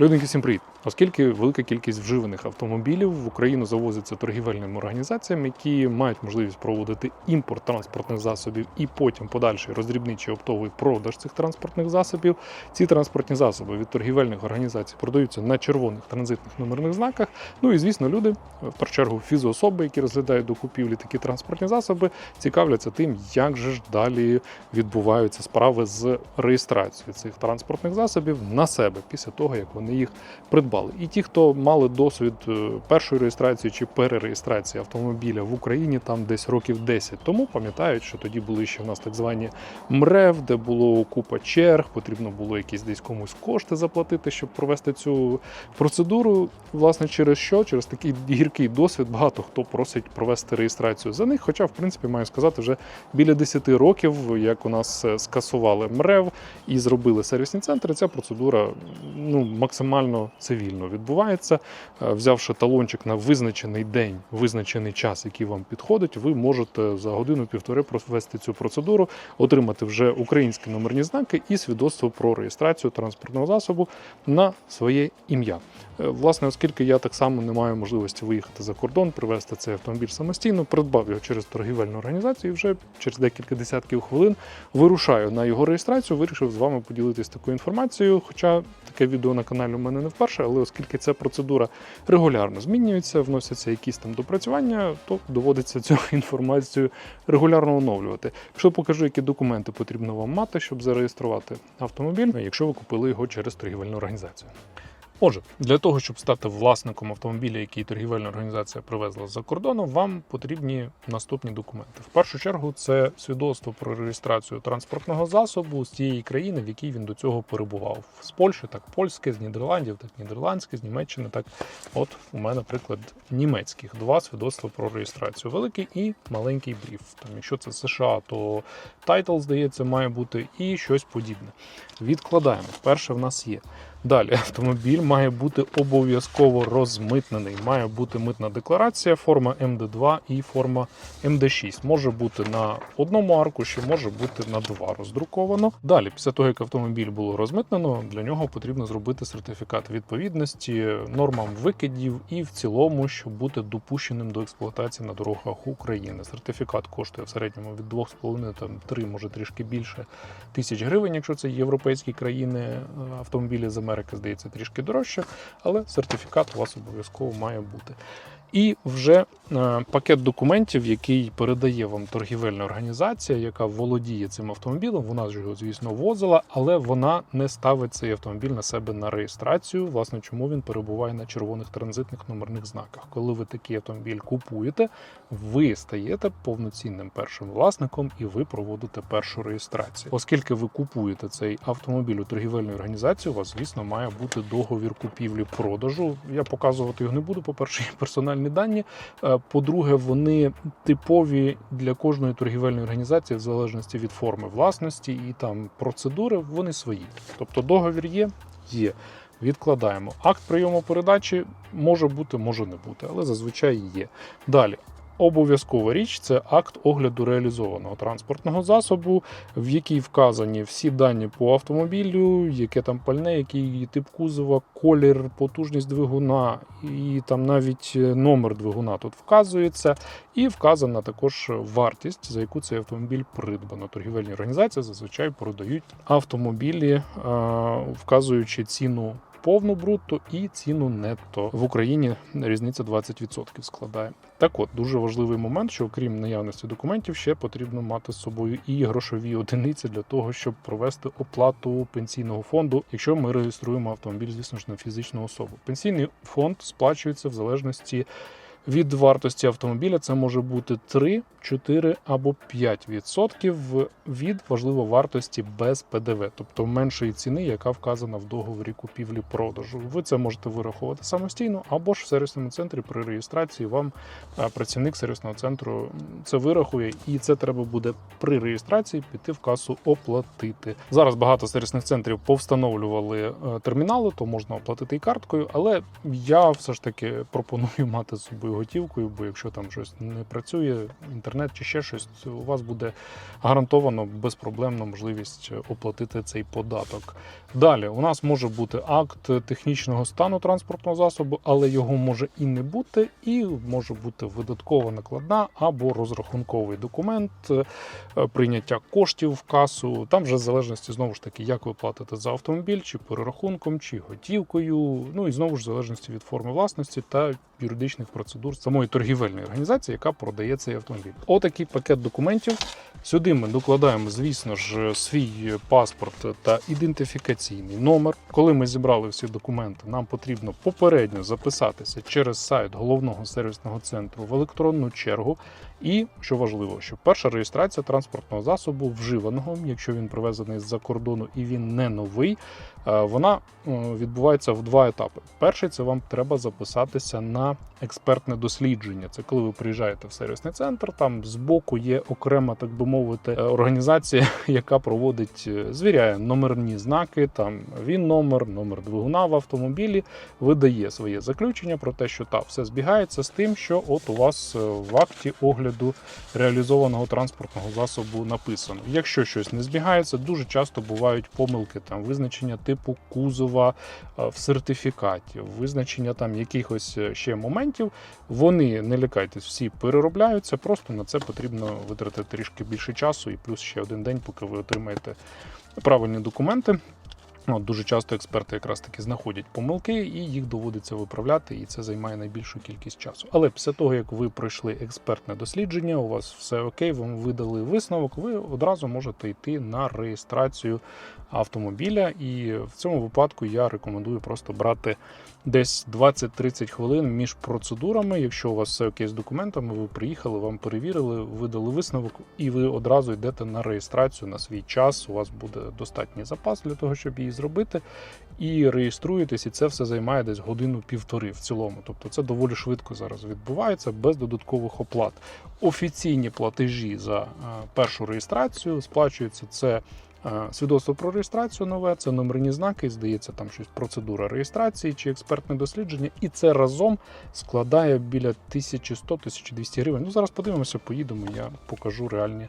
Людинки, всім привіт! Оскільки велика кількість вживаних автомобілів в Україну завозяться торгівельними організаціями, які мають можливість проводити імпорт транспортних засобів і потім подальший роздрібничий оптовий продаж цих транспортних засобів. Ці транспортні засоби від торгівельних організацій продаються на червоних транзитних номерних знаках. Ну і звісно, люди, в першу чергу, фізоособи, які розглядають до купівлі такі транспортні засоби, цікавляться тим, як же ж далі відбуваються справи з реєстрацією цих транспортних засобів на себе після того, як вони їх придбали. І ті, хто мали досвід е, першої реєстрації чи перереєстрації автомобіля в Україні, там десь років 10 тому, пам'ятають, що тоді були ще в нас так звані МРЕВ, де було купа черг, потрібно було якісь десь комусь кошти заплатити, щоб провести цю процедуру. Власне, через що? Через такий гіркий досвід багато хто просить провести реєстрацію за них. Хоча, в принципі, маю сказати, вже біля 10 років, як у нас е, скасували МРЕВ і зробили сервісні центри, ця процедура ну, максимально цивільно відбувається. Е, Взявши талончик на визначений день, визначений час, який вам підходить, ви можете за годину-півтори провести цю процедуру, отримати вже українські номерні знаки і свідоцтво про реєстрацію транспортного засобу на своє ім'я. Е, Власне, оскільки я так само не маю можливості виїхати за кордон, привезти цей автомобіль самостійно, придбав його через торгівельну організацію. і Вже через декілька десятків хвилин вирушаю на його реєстрацію. Вирішив з вами поділитись такою інформацією. Хоча таке відео на каналі у мене не вперше, але оскільки ця процедура регулярно змінюється, вносяться якісь там допрацювання, то доводиться цю інформацію регулярно оновлювати. Якщо покажу, які документи потрібно вам мати, щоб зареєструвати автомобіль, якщо ви купили його через торгівельну організацію. Отже, для того, щоб стати власником автомобіля, який торгівельна організація привезла з-за кордону, вам потрібні наступні документи. В першу чергу, це свідоцтво про реєстрацію транспортного засобу з тієї країни, в якій він до цього перебував. З Польщі, так польське, з Нідерландів, так нідерландське, з Німеччини, так от у мене приклад німецьких два свідоцтва про реєстрацію. Великий і маленький бриф. Там, якщо це США, то тайтл, здається, має бути і щось подібне. Відкладаємо. Перше в нас є. Далі автомобіль має бути обов'язково розмитнений. Має бути митна декларація, форма МД2 і форма МД6. Може бути на одному аркуші, може бути на два роздруковано. Далі, після того, як автомобіль було розмитнено, для нього потрібно зробити сертифікат відповідності нормам викидів і в цілому, щоб бути допущеним до експлуатації на дорогах України. Сертифікат коштує в середньому від 2,5 там 3, може трішки більше тисяч гривень, якщо це європейські країни е, автомобілі з Америки, здається, трішки дорожче, але сертифікат у вас обов'язково має бути. І вже е, пакет документів, який передає вам торгівельна організація, яка володіє цим автомобілем. Вона ж його, звісно, возила, але вона не ставить цей автомобіль на себе на реєстрацію. Власне, чому він перебуває на червоних транзитних номерних знаках. Коли ви такий автомобіль купуєте, ви стаєте повноцінним першим власником і ви проводите першу реєстрацію. Оскільки ви купуєте цей автомобіль у торгівельної організації, у вас, звісно, має бути договір купівлі-продажу. Я показувати його не буду. По перше, є персональні дані. Е, По-друге, вони типові для кожної торгівельної організації в залежності від форми власності і там процедури. Вони свої. Тобто договір є, є. Відкладаємо. Акт прийому передачі може бути, може не бути, але зазвичай є. Далі. Обов'язкова річ це акт огляду реалізованого транспортного засобу, в якій вказані всі дані по автомобілю, яке там пальне, який тип кузова, колір, потужність двигуна і там навіть е, номер двигуна тут вказується. І вказана також вартість, за яку цей автомобіль придбано. Торгівельні організації зазвичай продають автомобілі, е, вказуючи ціну повну брутто і ціну нетто. В Україні різниця 20% складає. Так от, дуже важливий момент, що окрім наявності документів, ще потрібно мати з собою і грошові одиниці для того, щоб провести оплату пенсійного фонду, якщо ми реєструємо автомобіль, звісно ж, на фізичну особу. Пенсійний фонд сплачується в залежності. Від вартості автомобіля це може бути 3, 4 або 5% від важливо вартості без ПДВ, тобто меншої ціни, яка вказана в договорі купівлі-продажу. Ви це можете вирахувати самостійно, або ж в сервісному центрі при реєстрації вам е, працівник сервісного центру це вирахує, і це треба буде при реєстрації піти в касу оплатити. Зараз багато сервісних центрів повстановлювали е, термінали, то можна оплатити і карткою, але я все ж таки пропоную мати з собою готівкою, бо якщо там щось не працює, інтернет чи ще щось, у вас буде гарантовано безпроблемно можливість оплатити цей податок. Далі у нас може бути акт технічного стану транспортного засобу, але його може і не бути, і може бути видаткова накладна або розрахунковий документ е, прийняття коштів в касу. Там вже в залежності знову ж таки, як ви платите за автомобіль, чи перерахунком, чи готівкою. Ну і знову ж в залежності від форми власності та юридичних процедур самої торгівельної організації, яка продає цей автомобіль. Отакий пакет документів. Сюди ми докладаємо, звісно ж, свій паспорт та ідентифікаційний номер. Коли ми зібрали всі документи, нам потрібно попередньо записатися через сайт головного сервісного центру в електронну чергу. І що важливо, що перша реєстрація транспортного засобу вживаного, якщо він привезений з-за кордону і він не новий, вона е, відбувається в два етапи. Перший це вам треба записатися на експертне дослідження. Це коли ви приїжджаєте в сервісний центр. Там збоку є окрема, так би мовити, е, організація, яка проводить, е, звіряє номерні знаки. Там він номер, номер двигуна в автомобілі, видає своє заключення про те, що та все збігається з тим, що от у вас е, в акті огляду реалізованого транспортного засобу написано. Якщо щось не збігається, дуже часто бувають помилки там визначення типу кузова е, в сертифікаті, визначення там якихось е, ще моментів. Вони не лякайтесь, всі переробляються. Просто на це потрібно витратити трішки більше часу, і плюс ще один день, поки ви отримаєте правильні документи. От, дуже часто експерти якраз таки знаходять помилки, і їх доводиться виправляти, і це займає найбільшу кількість часу. Але після того, як ви пройшли експертне дослідження, у вас все окей, вам видали висновок, ви одразу можете йти на реєстрацію автомобіля. І в цьому випадку я рекомендую просто брати десь 20-30 хвилин між процедурами. Якщо у вас все окей з документами, ви приїхали, вам перевірили, видали висновок, і ви одразу йдете на реєстрацію на свій час. У вас буде достатній запас для того, щоб її зробити. І реєструєтесь, і це все займає десь годину-півтори в цілому. Тобто це доволі швидко зараз відбувається без додаткових оплат. Офіційні платежі за е, першу реєстрацію сплачується це. Свідоцтво про реєстрацію нове, це номерні знаки, здається, там щось процедура реєстрації чи експертне дослідження, і це разом складає біля 1100-1200 гривень. Ну зараз подивимося, поїдемо. Я покажу реальні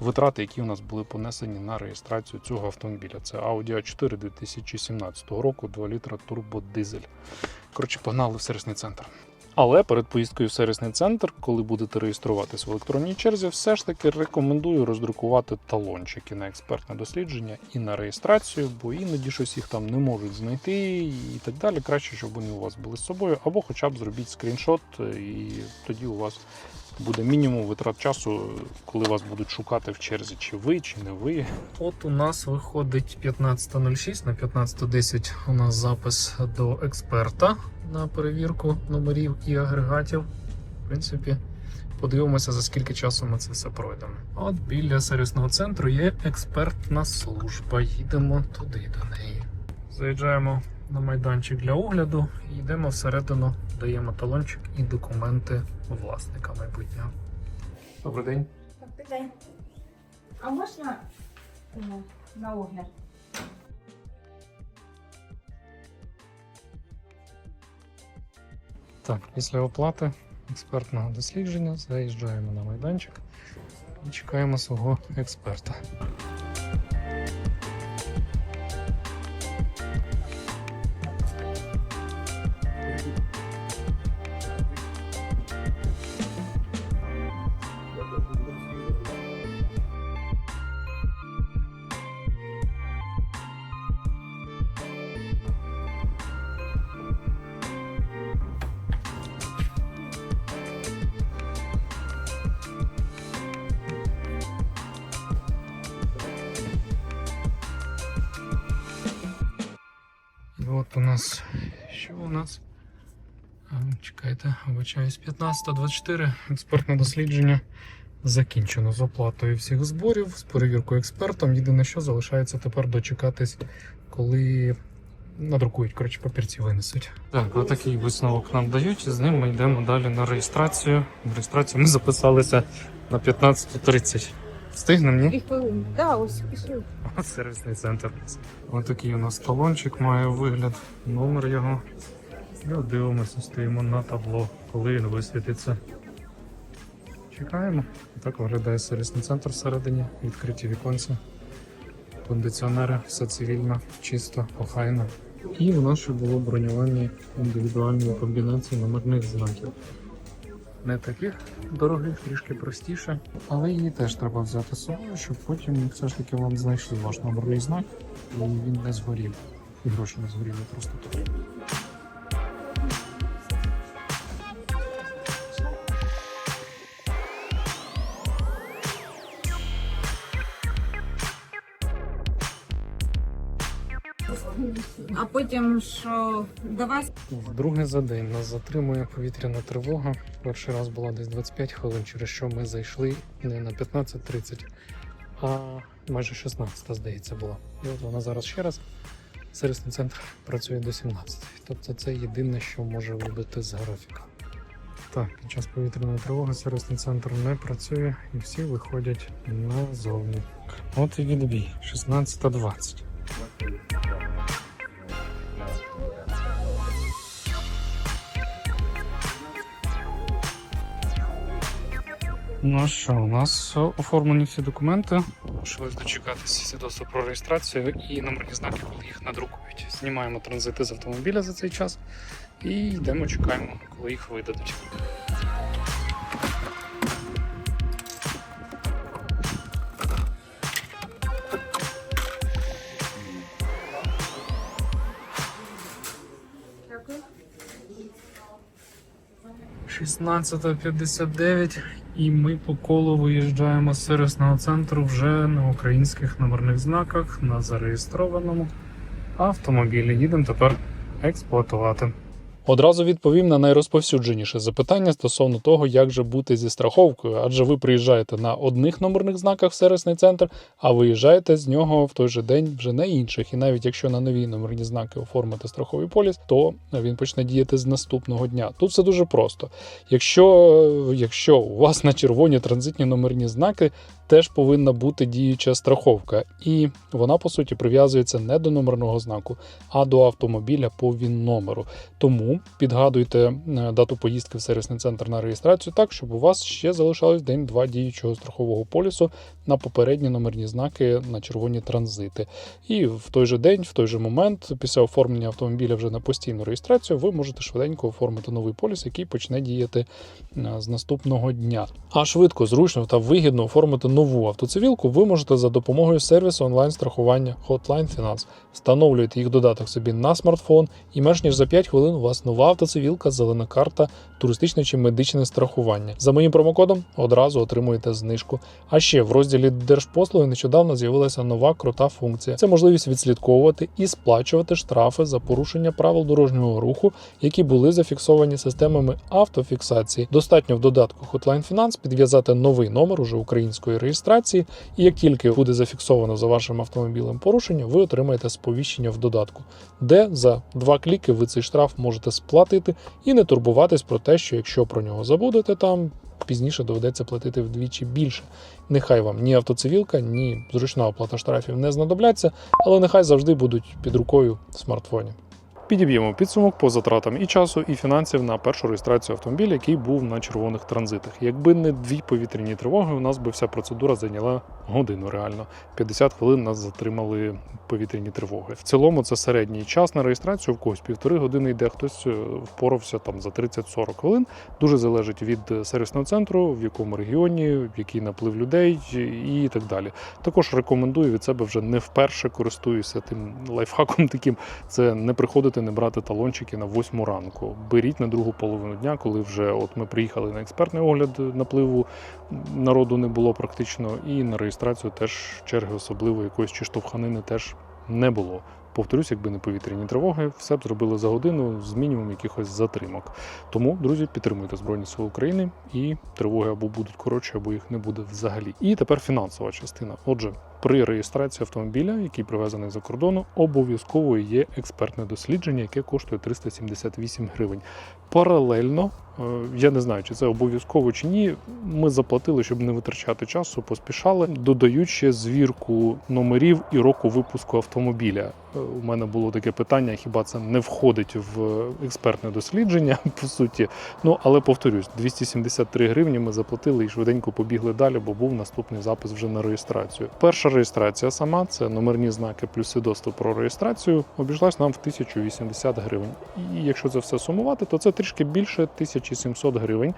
витрати, які у нас були понесені на реєстрацію цього автомобіля. Це Audi A4 2017 року, 2 літра турбодизель. Коротше, погнали в сервісний центр. Але перед поїздкою в сервісний центр, коли будете реєструватись в електронній черзі, все ж таки рекомендую роздрукувати талончики на експертне дослідження і на реєстрацію, бо іноді щось їх там не можуть знайти і так далі. Краще, щоб вони у вас були з собою, або хоча б зробіть скріншот, і тоді у вас буде мінімум витрат часу, коли вас будуть шукати в черзі, чи ви, чи не ви. От у нас виходить 15.06 на 15.10 у нас запис до експерта на перевірку номерів і агрегатів. В принципі, подивимося, за скільки часу ми це все пройдемо. От біля сервісного центру є експертна служба. Їдемо туди до неї. Заїжджаємо на майданчик для огляду і йдемо всередину, даємо талончик і документи власника майбутнього. Добрий день. Добрий день. А можна е, на огляд? Так, після оплати експертного дослідження заїжджаємо на майданчик і чекаємо свого експерта. Нас що у нас? Чекайте, вибачаюсь, 15.24. Експертне дослідження закінчено з оплатою всіх зборів, з перевіркою експертом. Єдине, що залишається тепер дочекатись, коли надрукують, коротше, папірці винесуть. Так, отакий висновок нам дають, і з ним ми йдемо далі на реєстрацію. На реєстрацію ми записалися на 15.30. Встигнемо, ні? Хвилини. Так, ось пішли. Сервісний центр. Ось такий у нас талончик має вигляд, номер його. І от дивимося, стоїмо на табло, коли він висвітиться. Чекаємо. Так виглядає сервісний центр всередині, відкриті віконці, кондиціонери, все цивільно, чисто, охайно. І в нас ще було бронювання індивідуальної комбінації номерних знаків. Не таких дорогих, трішки простіше, але її теж треба взяти з собою, щоб потім все ж таки вам знайшли ваш номерний знак і він не згорів. І гроші не згоріли просто тут. Потім що до Вдруге за день нас затримує повітряна тривога. Перший раз була десь 25 хвилин, через що ми зайшли не на 15.30, а майже 16, здається, була. І от вона зараз ще раз. Сервісний центр працює до 17. Тобто це єдине, що може вибити з графіка. Так, під час повітряної тривоги сервісний центр не працює і всі виходять назовні. От і відбій, 16.20. Ну що, у нас оформлені всі документи. Лишилось дочекатися свідоцтва про реєстрацію і номерні знаки, коли їх надрукують. Знімаємо транзити з автомобіля за цей час і йдемо, чекаємо, коли їх видадуть. Дякую. 16.59 і ми по колу виїжджаємо з сервісного центру вже на українських номерних знаках на зареєстрованому автомобілі. Їдемо тепер експлуатувати. Одразу відповім на найрозповсюдженіше запитання стосовно того, як же бути зі страховкою, адже ви приїжджаєте на одних номерних знаках в сервісний центр, а виїжджаєте з нього в той же день вже на інших. І навіть якщо на нові номерні знаки оформити страховий поліс, то він почне діяти з наступного дня. Тут все дуже просто. Якщо, якщо у вас на червоні транзитні номерні знаки, теж повинна бути діюча страховка, і вона по суті прив'язується не до номерного знаку, а до автомобіля по він номеру. Тому підгадуйте е, дату поїздки в сервісний центр на реєстрацію так, щоб у вас ще залишалось день-два діючого страхового полісу на попередні номерні знаки на червоні транзити. І в той же день, в той же момент, після оформлення автомобіля вже на постійну реєстрацію, ви можете швиденько оформити новий поліс, який почне діяти е, з наступного дня. А швидко, зручно та вигідно оформити нову автоцивілку ви можете за допомогою сервісу онлайн-страхування Hotline Finance. Встановлюєте їх додаток собі на смартфон, і менш ніж за 5 хвилин у вас нова автоцивілка, зелена карта, туристичне чи медичне страхування. За моїм промокодом одразу отримуєте знижку. А ще в розділі Держпослуги нещодавно з'явилася нова крута функція. Це можливість відслідковувати і сплачувати штрафи за порушення правил дорожнього руху, які були зафіксовані системами автофіксації. Достатньо в додатку Hotline Finance підв'язати новий номер уже української реєстрації, і як тільки буде зафіксовано за вашим автомобілем порушення, ви отримаєте сповіщення в додатку, де за два кліки ви цей штраф можете сплатити і не турбуватись про те, що якщо про нього забудете там. Пізніше доведеться платити вдвічі більше. Нехай вам ні автоцивілка, ні зручна оплата штрафів не знадобляться, але нехай завжди будуть під рукою в смартфоні. Підіб'ємо підсумок по затратам і часу, і фінансів на першу реєстрацію автомобіля, який був на червоних транзитах. Якби не дві повітряні тривоги, у нас би вся процедура зайняла годину реально. 50 хвилин нас затримали повітряні тривоги. В цілому це середній час на реєстрацію, в когось півтори години йде, хтось е, впорався там за 30-40 хвилин. Дуже залежить від е, сервісного центру, в якому регіоні, який наплив людей і так далі. Також рекомендую від себе вже не вперше користуюся тим лайфхаком таким. Це не приходити, не брати талончики на восьму ранку. Беріть на другу половину дня, коли вже от ми приїхали на експертний огляд напливу, народу не було практично, і на реєстрацію теж черги особливо якоїсь чи штовханини теж не було. Повторюсь, якби не повітряні тривоги, все б зробили за годину з мінімум якихось затримок. Тому, друзі, підтримуйте Збройні Сили України і тривоги або будуть коротші, або їх не буде взагалі. І тепер фінансова частина. Отже, при реєстрації автомобіля, який привезений за кордону, обов'язково є експертне дослідження, яке коштує 378 гривень. Паралельно, е, я не знаю, чи це обов'язково чи ні. Ми заплатили, щоб не витрачати часу, поспішали, додають ще звірку номерів і року випуску автомобіля. Е, У мене було таке питання: хіба це не входить в експертне дослідження? По суті, ну але повторюсь, 273 гривні ми заплатили і швиденько побігли далі, бо був наступний запис вже на реєстрацію. Перша реєстрація сама це номерні знаки плюс свідоцтво про реєстрацію. Обійшлась нам в 1080 гривень. І якщо це все сумувати, то це трішки більше 1700 гривень.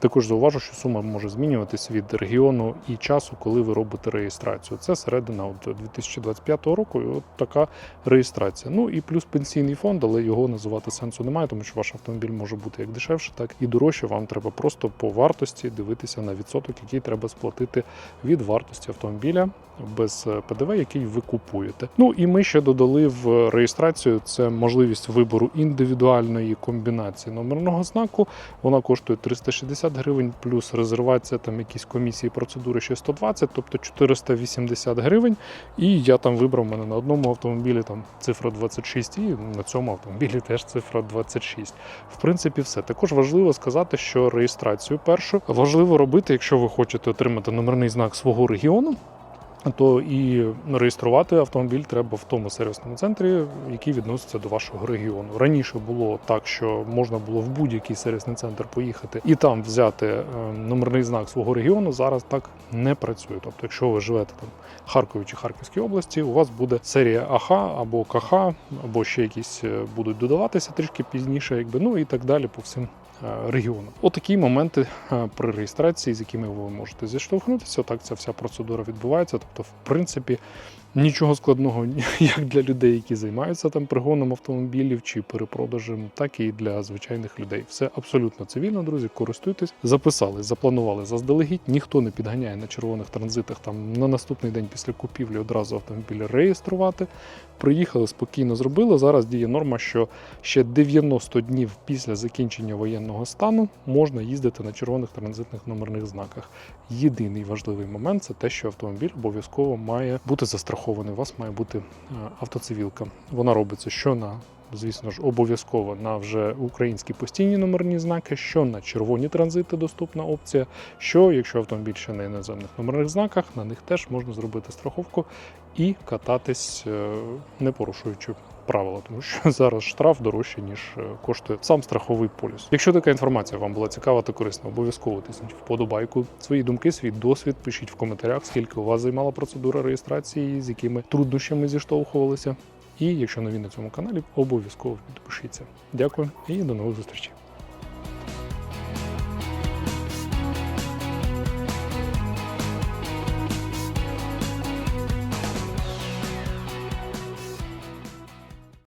Також зауважу, що сума може змінюватись від регіону і часу, коли ви робите реєстрацію. Це середина от 2025 року. І от така реєстрація. Ну і плюс пенсійний фонд, але його називати сенсу немає, тому що ваш автомобіль може бути як дешевше, так і дорожче. Вам треба просто по вартості дивитися на відсоток, який треба сплатити від вартості автомобіля без е, ПДВ, який ви купуєте. Ну і ми ще додали в реєстрацію це можливість вибору індивідуальної комбінації номерного знаку. Вона коштує 360 гривень, плюс резервація, там якісь комісії, процедури ще 120, тобто 480 гривень. І я там вибрав мене на одному автомобілі там цифра 26, і на цьому автомобілі теж цифра 26. В принципі, все. Також важливо сказати, що реєстрацію першу важливо робити, якщо ви хочете отримати номерний знак свого регіону. То і реєструвати автомобіль треба в тому сервісному центрі, який відноситься до вашого регіону. Раніше було так, що можна було в будь-який сервісний центр поїхати і там взяти е, номерний знак свого регіону. Зараз так не працює. Тобто, якщо ви живете там в Харкові чи Харківській області, у вас буде серія АХ або КХ, або ще якісь е, будуть додаватися трішки пізніше, якби ну і так далі по всім е, регіонам. Отакі моменти е, при реєстрації, з якими ви можете зіштовхнутися. Так ця вся процедура відбувається. Тобто, в принципі, нічого складного як для людей, які займаються там пригоном автомобілів чи перепродажем, так і для звичайних людей. Все абсолютно цивільно, друзі. Користуйтесь, записали, запланували заздалегідь. Ніхто не підганяє на червоних транзитах там на наступний день після купівлі одразу автомобіль реєструвати. Приїхали спокійно зробили. Зараз діє норма, що ще 90 днів після закінчення воєнного стану можна їздити на червоних транзитних номерних знаках. Єдиний важливий момент це те, що автомобіль обов'язково має бути застрахований. У вас має бути е, автоцивілка. Вона робиться що на Звісно ж, обов'язково на вже українські постійні номерні знаки, що на червоні транзити доступна опція. Що, якщо автомобіль ще на іноземних номерних знаках, на них теж можна зробити страховку і кататись, е, не порушуючи правила, тому що зараз штраф дорожче, ніж е, коштує сам страховий поліс. Якщо така інформація вам була цікава та корисна, обов'язково тисніть вподобайку. Свої думки, свій досвід пишіть в коментарях, скільки у вас займала процедура реєстрації, з якими труднощами зіштовхувалися. І якщо нові на цьому каналі, обов'язково підпишіться. Дякую і до нових зустрічей.